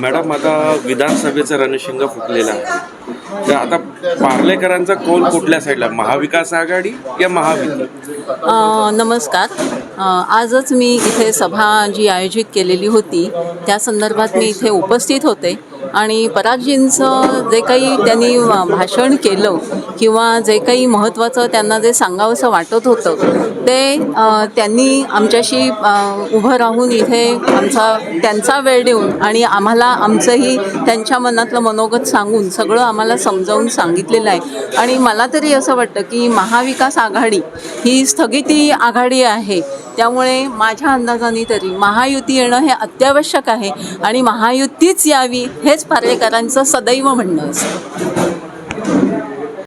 Madam आता विधानसभेचं रणशिंग फुटलेलं आहे. तर आता पार्लेकरांचा कोल कुठल्या साईडला? महाविकास आघाडी या महाविकास? नमस्कार. आजच मी इथे सभा जी आयोजित केलेली होती त्या संदर्भात मी इथे उपस्थित होते. आणि परागजींचं जे काही त्यांनी भाषण केलं किंवा जे काही महत्त्वाचं त्यांना जे सांगावंसं वाटत होतं ते त्यांनी आमच्याशी उभं राहून इथे आमचा त्यांचा वेळ देऊन आणि आम्हाला आमचंही त्यांच्या मनातलं मनोगत सांगून सगळं आम्हाला समजावून सांगितलेलं आहे. आणि मला तरी असं वाटतं की महाविकास आघाडी ही स्थगिती आघाडी आहे. त्यामुळे माझ्या अंदाजाने तरी महायुती येणं हे अत्यावश्यक आहे आणि महायुतीच यावी हेच पार्लेकरांचं सदैव म्हणणं असतं